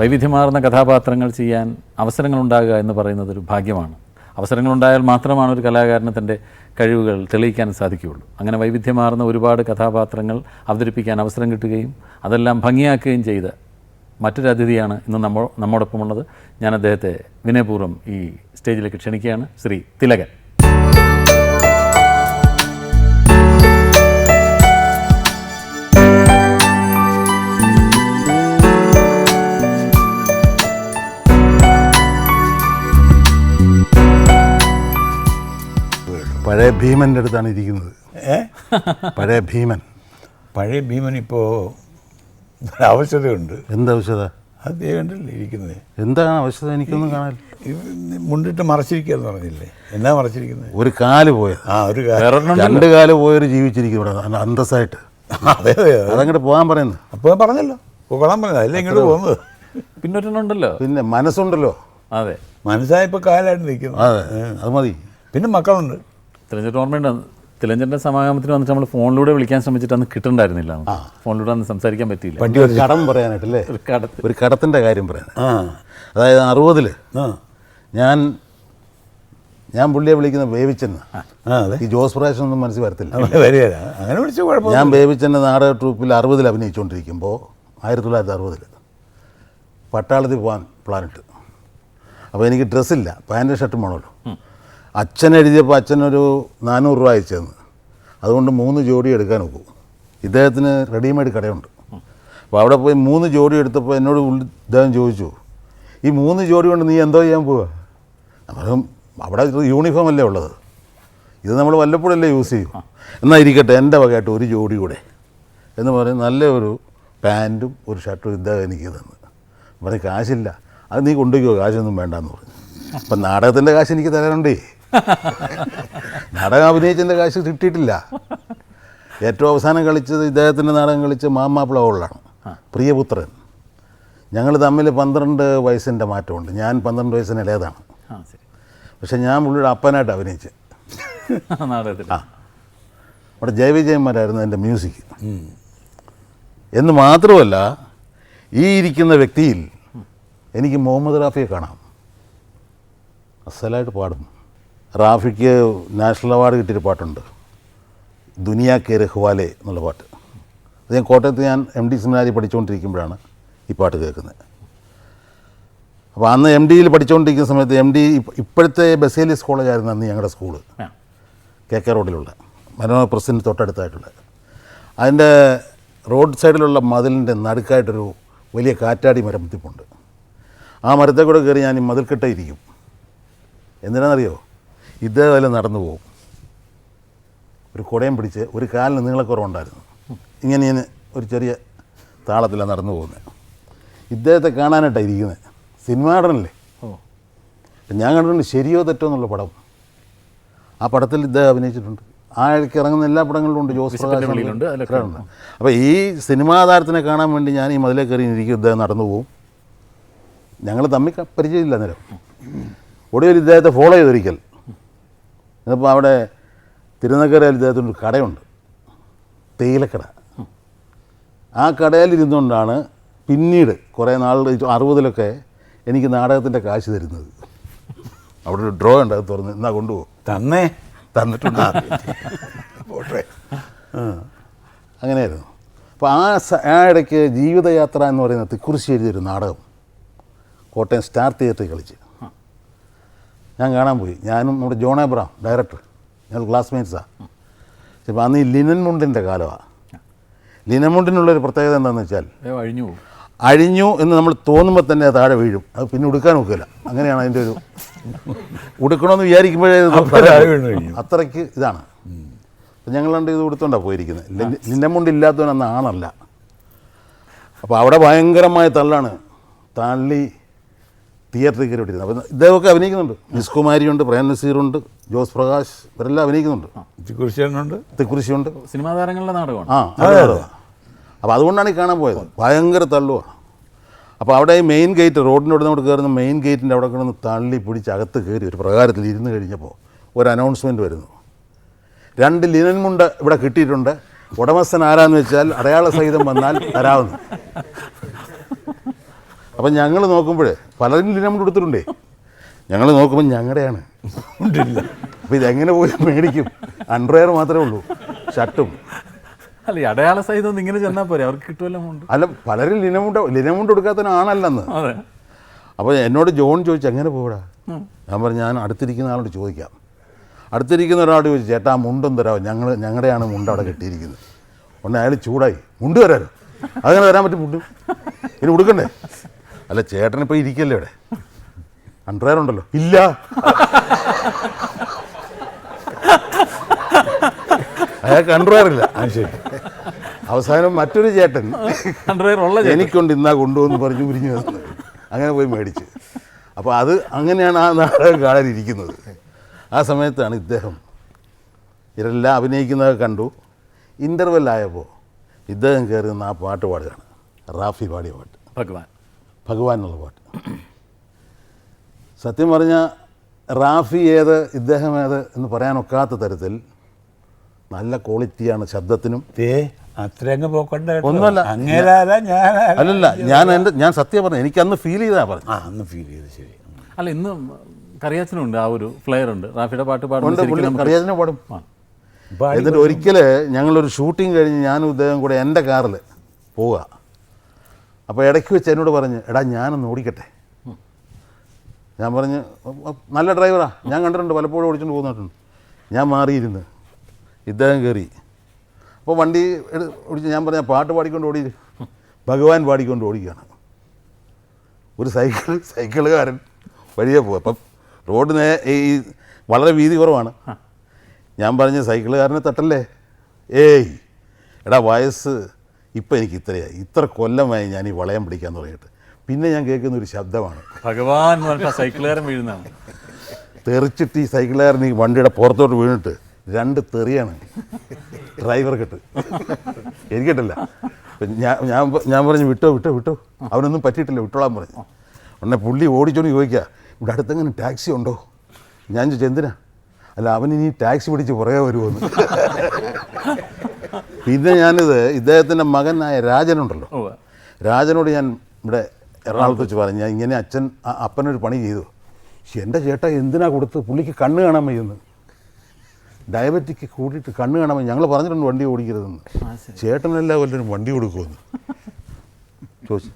വൈവിധ്യമാർന്ന കഥാപാത്രങ്ങൾ ചെയ്യാൻ അവസരങ്ങളുണ്ടാകുക എന്ന് പറയുന്നത് ഒരു ഭാഗ്യമാണ്. അവസരങ്ങളുണ്ടായാൽ മാത്രമാണ് ഒരു കലാകാരന് തന്റെ കഴിവുകൾ തെളിയിക്കാൻ സാധിക്കുകയുള്ളൂ. അങ്ങനെ വൈവിധ്യമാർന്ന ഒരുപാട് കഥാപാത്രങ്ങൾ അവതരിപ്പിക്കാൻ അവസരം കിട്ടുകയും അതെല്ലാം ഭംഗിയാക്കുകയും ചെയ്ത മറ്റൊരു അതിഥിയാണ് ഇന്ന് നമ്മോ നമ്മോടൊപ്പമുള്ളത്. ഞാൻ അദ്ദേഹത്തെ വിനയപൂർവം ഈ സ്റ്റേജിലേക്ക് ക്ഷണിക്കുകയാണ്. ശ്രീ തിലകൻ. പഴയ ഭീമന്റെ അടുത്താണ് ഇരിക്കുന്നത്. ഏ? പഴയ ഭീമൻ. പഴയ ഭീമൻ ഇപ്പോൾ ആവശ്യതയുണ്ട് എന്താവശ്യത അത് ദേ കണ്ടല്ലേ ഇരിക്കുന്നത്. എന്താണ് ആവശ്യത എനിക്കൊന്നും കാണാൻ മുണ്ടിട്ട് മറച്ചിരിക്കുകയെന്ന് പറഞ്ഞില്ലേ? എന്നാ മറച്ചിരിക്കുന്നത്? ഒരു കാൽ പോയത്. ആ ഒരു കാൽ. രണ്ട് കാൽ പോയൊരു ജീവിച്ചിരിക്കും ഇവിടെ അന്തസ്സായിട്ട്. അതെ അതെ അതങ്ങോട്ട് പോകാൻ പറയുന്നു. അപ്പോൾ പറഞ്ഞല്ലോ. പോകാൻ പറഞ്ഞത് അല്ലേ ഇങ്ങോട്ട് പോകുന്നത്. പിന്നൊരെണ്ണുണ്ടല്ലോ പിന്നെ മനസ്സുണ്ടല്ലോ. അതെ. മനസ്സായപ്പോൾ കാലായിട്ട് നിൽക്കുന്നു. അതെ അത് മതി. പിന്നെ മക്കളുണ്ട്. തിലഞ്ചേട്ടൻ ഓർമ്മയുണ്ട്. തിലഞ്ചേട്ടന്റെ സമാഗമത്തിന് വന്നിട്ട് നമ്മൾ ഫോണിലൂടെ വിളിക്കാൻ ശ്രമിച്ചിട്ട് അന്ന് കിട്ടണ്ടായിരുന്നില്ല ഫോണിലൂടെ അന്ന് സംസാരിക്കാൻ പറ്റിയില്ല. വണ്ടി ഒരു കടം പറയാനായിട്ടല്ലേ? ഒരു കടത്ത് ഒരു കടത്തിന്റെ കാര്യം പറയാൻ ആ. അതായത് അറുപതിൽ ഞാൻ ഞാൻ പുള്ളിയെ വിളിക്കുന്ന ബേബിച്ചെന്ന് അതെ. ഈ ജോസ് പ്രാവശ്യം ഒന്നും മനസ്സിൽ വരത്തില്ല. അങ്ങനെ വിളിച്ച കുഴപ്പം ഞാൻ വേവിച്ചെന്ന് നാടക ട്രൂപ്പിൽ അറുപതിൽ അഭിനയിച്ചുകൊണ്ടിരിക്കുമ്പോൾ ആയിരത്തി തൊള്ളായിരത്തി അറുപതിൽ പട്ടാളത്തിൽ പോകാൻ പ്ലാനിട്ട് അപ്പോൾ എനിക്ക് ഡ്രസ്സില്ല പാന്റും ഷർട്ടും വേണമല്ലോ. അച്ഛൻ എഴുതിയപ്പോൾ അച്ഛനൊരു നാനൂറ് രൂപ അയച്ചു തന്നു അതുകൊണ്ട് മൂന്ന് ജോഡി എടുക്കാൻ നോക്കും ഇദ്ദേഹത്തിന് റെഡിമെയ്ഡ് കടയുണ്ട്. അപ്പോൾ അവിടെ പോയി മൂന്ന് ജോഡി എടുത്തപ്പോൾ എന്നോട് ഇദ്ദേഹം ചോദിച്ചു ഈ മൂന്ന് ജോഡി കൊണ്ട് നീ എന്തോ ചെയ്യാൻ പോവുക അപ്പം അവിടെ യൂണിഫോം അല്ലേ ഉള്ളത്? ഇത് നമ്മൾ വല്ലപ്പോഴല്ലേ യൂസ് ചെയ്യും. എന്നാൽ ഇരിക്കട്ടെ എന്റെ വകയായിട്ട് ഒരു ജോഡി കൂടെ. എന്ന് പറഞ്ഞ് നല്ല ഒരു പാന്റും ഒരു ഷർട്ടും ഇദ്ദേഹം എനിക്ക് തന്നു. പറഞ്ഞ് കാശില്ല അത് നീ കൊണ്ടുപോയിക്കോ കാശൊന്നും വേണ്ടെന്ന് പറഞ്ഞു. അപ്പം നാടകത്തിന്റെ കാശ് എനിക്ക് തരാനുണ്ടേ. നാടകം അഭിനയിച്ചതിന്റെ കാശ് കിട്ടിയിട്ടില്ല. ഏറ്റവും അവസാനം കളിച്ചത് ഇദ്ദേഹത്തിന്റെ നാടകം കളിച്ച മാമാപ്പിള ഹോളിലാണ് പ്രിയപുത്രൻ. ഞങ്ങൾ തമ്മിൽ പന്ത്രണ്ട് വയസ്സിന്റെ മാറ്റമുണ്ട്. ഞാൻ പന്ത്രണ്ട് വയസ്സിന് ഇളയതാണ്. പക്ഷെ ഞാൻ പുള്ളിയുടെ അപ്പനായിട്ട് അഭിനയിച്ച്. ആ. അവിടെ ജയവിജയന്മാരായിരുന്നു എന്റെ മ്യൂസിക്. എന്ന് മാത്രമല്ല ഈ ഇരിക്കുന്ന വ്യക്തിയിൽ എനിക്ക് മുഹമ്മദ് റാഫിയെ കാണാം. അസലായിട്ട് പാടും റാഫിക്ക് നാഷണൽ അവാർഡ് കിട്ടിയൊരു പാട്ടുണ്ട്. ദുനിയ കെ റഹ്വാലെ എന്നുള്ള പാട്ട്. അത് ഞാൻ കോട്ടയത്ത് ഞാൻ എം ഡി സെമിനാരി പഠിച്ചുകൊണ്ടിരിക്കുമ്പോഴാണ് ഈ പാട്ട് കേൾക്കുന്നത്. അപ്പോൾ അന്ന് എം ഡിയിൽ പഠിച്ചുകൊണ്ടിരിക്കുന്ന സമയത്ത് എം ഡി ഇപ്പോഴത്തെ ബസേലിയസ് കോളേജായിരുന്നു അന്ന് ഞങ്ങളുടെ സ്കൂൾ. കെ കെ റോഡിലുള്ള മനോഹർ പ്രസിന് തൊട്ടടുത്തായിട്ടുള്ള. അതിന്റെ റോഡ് സൈഡിലുള്ള മതിലിന്റെ നടുക്കായിട്ടൊരു വലിയ കാറ്റാടി മരം തിപ്പുണ്ട് ആ മരത്തെ കൂടെ കയറി ഞാൻ ഈ മതിൽക്കെട്ടേ ഇരിക്കും എന്തിനാണെന്നറിയോ അതിൽ നടന്നു പോകും. ഒരു കുടയും പിടിച്ച് ഒരു കാലിന് നീളക്കുറവുണ്ടായിരുന്നു. ഇങ്ങനെ ഇങ്ങനെ ഒരു ചെറിയ താളത്തിലാണ് നടന്നു പോകുന്നത് ഇദ്ദേഹത്തെ കാണാനായിട്ടാണ് ഇരിക്കുന്നത് സിനിമാടനല്ലേ ഓ. അപ്പം ഞാൻ കണ്ടിട്ടുണ്ട് ശരിയോ തെറ്റോ എന്നുള്ള പടം. ആ പടത്തിൽ ഇദ്ദേഹം അഭിനയിച്ചിട്ടുണ്ട്. ആ ഇടയ്ക്ക് ഇറങ്ങുന്ന എല്ലാ പടങ്ങളിലും ഉണ്ട്. ജോസ് പ്രകാശുണ്ട് അപ്പോൾ ഈ സിനിമാ താരത്തിനെ കാണാൻ വേണ്ടി ഞാൻ ഈ മതിലേ കയറി ഇരിക്കും ഇദ്ദേഹം നടന്നു പോകും. ഞങ്ങൾ തമ്മിൽ പരിചയമില്ല അന്നേരം. ഒടുവിൽ ഇദ്ദേഹത്തെ ഫോളോ ചെയ്തൊരിക്കൽ അപ്പോൾ അവിടെ തിരുനക്കരയിൽ ഇദ്ദേഹത്തിന്റെ ഒരു കടയുണ്ട്. തേയിലക്കട. ആ കടയിൽ ഇരുന്നുകൊണ്ടാണ് പിന്നീട് കുറേ നാൾ അറുപതിലൊക്കെ എനിക്ക് നാടകത്തിന്റെ കാശ് തരുന്നത്. അവിടെ ഒരു ഡ്രോ ഉണ്ട് അത് തുറന്ന് എന്നാ കൊണ്ടുപോകും തന്നേ. തന്നിട്ടുണ്ട്. പോട്ടെ. അങ്ങനെയായിരുന്നു. അപ്പോൾ ആ സ- ആ ഇടയ്ക്ക് ജീവിതയാത്ര എന്ന് പറയുന്ന തിക്കുറിശ്ശേരി എഴുതിയൊരു നാടകം കോട്ടയം സ്റ്റാർ തിയേറ്ററിൽ കളിച്ച്. ഞാൻ കാണാൻ പോയി. ഞാനും നമ്മുടെ ജോൺ എബ്രാം ഡയറക്ടർ ഞങ്ങൾ ക്ലാസ്മേറ്റ്സാണ് അപ്പോൾ അന്ന് ഈ ലിനൻ മുണ്ടിന്റെ കാലമാണ് ലിനൻ മുണ്ടിനുള്ള ഒരു പ്രത്യേകത എന്താണെന്ന് വെച്ചാൽ അഴിഞ്ഞു അഴിഞ്ഞു എന്ന് നമ്മൾ തോന്നുമ്പോൾ തന്നെ താഴെ വീഴും. അത് പിന്നെ ഉടുക്കാൻ ഒക്കില്ല. അങ്ങനെയാണ് അതിന്റെ ഒരു ഉടുക്കണമെന്ന് വിചാരിക്കുമ്പോഴേ. അത്രയ്ക്ക് ഇതാണ്. ഞങ്ങൾ രണ്ട് ഇത് കൊടുത്തോണ്ടാണ് പോയിരിക്കുന്നത്. ലിന്നമുണ്ട് ഇല്ലാത്തവൻ അന്ന് ആണല്ല. അപ്പോൾ അവിടെ ഭയങ്കരമായ തള്ളാണ്. തള്ളി തിയേറ്ററിൽ കയറി വിട്ടിരുന്നത് അപ്പം ഇദ്ദേഹമൊക്കെ അഭിനയിക്കുന്നുണ്ട്. മിസ് കുമാരിയുണ്ട് പ്രേം നസീറുണ്ട് ജോസ് പ്രകാശ് ഇവരെല്ലാം അഭിനയിക്കുന്നുണ്ട്. തിക്കുറിശിയുണ്ട് തിക്കുറിശിയുണ്ട് സിനിമാ താരങ്ങളുടെ നാടകമാണ്. ആ അതെ അതെ അപ്പോൾ അതുകൊണ്ടാണ് ഈ കാണാൻ പോയത്. ഭയങ്കര തള്ളുവാണ് അപ്പോൾ അവിടെ ഈ മെയിൻ ഗേറ്റ് റോഡിനോട് നമ്മൾ കയറുന്ന മെയിൻ ഗേറ്റിന്റെ അവിടെ കിടന്ന് തള്ളി പിടിച്ച് അകത്ത് കയറി ഒരു പ്രകാരത്തിൽ ഇരുന്ന് കഴിഞ്ഞപ്പോൾ ഒരു അനൗൺസ്മെന്റ് വരുന്നു. രണ്ട് ലിനൻ മുണ്ട് ഇവിടെ കിട്ടിയിട്ടുണ്ട്. ഉടമസ്ഥൻ ആരാന്ന് വെച്ചാൽ അടയാള സഹിതം വന്നാൽ തരാവുന്നു. അപ്പം ഞങ്ങൾ നോക്കുമ്പോൾ പലരും നമ്മൾ കൊടുത്തിട്ടുണ്ടേ. ഞങ്ങൾ നോക്കുമ്പോൾ ഞങ്ങളുടെയാണ്. അപ്പോൾ ഇതെങ്ങനെ പോയി മേടിക്കും? അണ്ടർവെയർ മാത്രമേ ഉള്ളൂ. ഷർട്ടും. അല്ല അടയാള സഹിതം ഇങ്ങനെ ചെന്നാൽ പോരെ? അവർക്ക് കിട്ടുമല്ലോ അല്ല പലരും ലിനമുണ്ട് ലിനമുണ്ട് കൊടുക്കാത്തതിനാണല്ലെന്ന് അതെ. അപ്പോൾ എന്നോട് ജോൺ ചോദിച്ചു എങ്ങനെ പോടാ ഞാൻ പറഞ്ഞു ഞാൻ അടുത്തിരിക്കുന്ന ആളോട് ചോദിക്കാം. അടുത്തിരിക്കുന്ന ഒരാളോട് ചോദിച്ചു ചേട്ടാ മുണ്ടും തരാമോ ഞങ്ങൾ ഞങ്ങളുടെയാണ് മുണ്ട് അവിടെ കെട്ടിയിരിക്കുന്നത്. ഒന്ന് അയാൾ ചൂടായി. മുണ്ട് തരാമോ അതങ്ങനെ തരാൻ പറ്റും മുണ്ട്. ഇനി കൊടുക്കണ്ടേ അല്ല ചേട്ടൻ ഇപ്പൊ ഇരിക്കല്ലേ ഇവിടെ? അണ്ടർവെയർ ഉണ്ടല്ലോ ഇല്ല. അയാൾക്ക് അണ്ടർവെയർ ഇല്ല ആ ശരി. അവസാനം മറ്റൊരു ചേട്ടൻ അണ്ടർവെയർ ഉള്ള. എനിക്കുണ്ട് ഇന്നാ കൊണ്ടുവന്ന് പറഞ്ഞു പിരിഞ്ഞു വന്നു അങ്ങനെ പോയി മേടിച്ച്. അപ്പോൾ അത് അങ്ങനെയാണ് ആ നാടകം കാണാനിരിക്കുന്നത് ആ സമയത്താണ് ഇദ്ദേഹം ഇവരെല്ലാം അഭിനയിക്കുന്നതൊക്കെ കണ്ടു. ഇന്റർവെല്ലായപ്പോൾ ഇദ്ദേഹം കയറി നിന്ന് ആ പാട്ട് പാടുകയാണ്. റാഫി പാടിയ പാട്ട്. ഭഗവാൻ. ഭഗവാൻ എന്നുള്ള പാട്ട്. സത്യം പറഞ്ഞാൽ റാഫി ഏത് ഇദ്ദേഹം ഏത് എന്ന് പറയാനൊക്കാത്ത തരത്തിൽ നല്ല ക്വാളിറ്റിയാണ് ശബ്ദത്തിനും. ഏ അത്രയങ്ങ് പോക്കണ്ട. ഒന്നുമല്ല. ഞാനാരാ? അല്ലല്ല ഞാൻ എന്റെ ഞാൻ സത്യം പറഞ്ഞു എനിക്ക് അന്ന് ഫീൽ ചെയ്താ പറഞ്ഞു ആ അന്ന് ഫീൽ ചെയ്ത് ശരി. അല്ല ഇന്ന് കറിയാച്ചനുണ്ട് ആ ഒരു ഫ്ലെയർ ഉണ്ട്. റാഫിയുടെ പാട്ട് നമുക്ക് കറിയാച്ചനെ പാടും. എന്നിട്ട് ഒരിക്കൽ ഞങ്ങളൊരു ഷൂട്ടിംഗ് കഴിഞ്ഞ് ഞാനും ഇദ്ദേഹം കൂടെ എന്റെ കാറിൽ പോവുക. അപ്പോൾ ഇടയ്ക്ക് വെച്ച് എന്നോട് പറഞ്ഞ് എടാ ഞാനൊന്ന് ഓടിക്കട്ടെ. ഞാൻ പറഞ്ഞ് "ഉം, ഉം, നല്ല ഡ്രൈവറാ. ഞാൻ കണ്ടിട്ടുണ്ട് പലപ്പോഴും ഓടിച്ചുകൊണ്ട് പോകുന്നിട്ടുണ്ട് ഞാൻ മാറിയിരുന്ന്. ഇദ്ദേഹം കയറി അപ്പോൾ വണ്ടി എടു ഓടിച്ച് ഞാൻ പറഞ്ഞ പാട്ട് പാടിക്കൊണ്ട് ഓടി. ഭഗവാൻ പാടിക്കൊണ്ട് ഓടിക്കുകയാണ്. ഒരു സൈക്കിൾ സൈക്കിളുകാരൻ വഴിയെ പോകും അപ്പം റോഡ് നേ ഈ വളരെ വീതി കുറവാണ്. ഞാൻ പറഞ്ഞ സൈക്കിളുകാരനെ തട്ടല്ലേ? ഏയ് എടാ വയസ്സ് ഇപ്പം എനിക്ക് ഇത്രയായി ഇത്ര കൊല്ലമായി ഞാൻ ഈ വളയം പിടിക്കാൻ തുടങ്ങിയിട്ട്. പിന്നെ ഞാൻ കേൾക്കുന്ന ഒരു ശബ്ദമാണ്. ഭഗവാൻ സൈക്കിളുകാരൻ വീഴുന്നതാണ്. തെറിച്ചിട്ട് ഈ സൈക്കിളുകാരൻ ഈ വണ്ടിയുടെ പുറത്തോട്ട് വീണിട്ട് രണ്ട് തെറിയാണ് ഡ്രൈവർ കെട്ട്. എനിക്ക് കിട്ടില്ല. ഞാൻ ഞാൻ ഞാൻ പറഞ്ഞു വിട്ടോ വിട്ടോ വിട്ടോ. അവനൊന്നും പറ്റിയിട്ടില്ല വിട്ടോളാൻ പറഞ്ഞു. ഉടനെ പുള്ളി ഓടിച്ചോണ്ട് ചോദിക്കുക ഇവിടെ അടുത്തെങ്ങനെ ടാക്സി ഉണ്ടോ? ഞാൻ ചോദിച്ചു എന്തിനാ? അല്ല അവൻ ഇനി ടാക്സി പിടിച്ച് പുറകെ വരുമെന്ന് പിന്നെ ഞാനിത് ഇദ്ദേഹത്തിന്റെ മകനായ രാജനുണ്ടല്ലോ. രാജനോട് ഞാൻ ഇവിടെ എറണാകുളത്ത് വെച്ച് പറഞ്ഞു. ഞാൻ ഇങ്ങനെ അച്ഛൻ അപ്പനൊരു പണി ചെയ്തു. പക്ഷെ എന്റെ ചേട്ട എന്തിനാ കൊടുത്ത് പുള്ളിക്ക് കണ്ണ് കാണാൻ വയ്യുന്നു? ഡയബറ്റിക്ക് കൂടിയിട്ട് കണ്ണ് കാണാൻ വയ്യ. ഞങ്ങൾ പറഞ്ഞിട്ടുണ്ട് വണ്ടി ഓടിക്കരുതെന്ന്. ചേട്ടനെല്ലാം വല്ലവരും വണ്ടി കൊടുക്കുമെന്ന്. ചോദിച്ചു.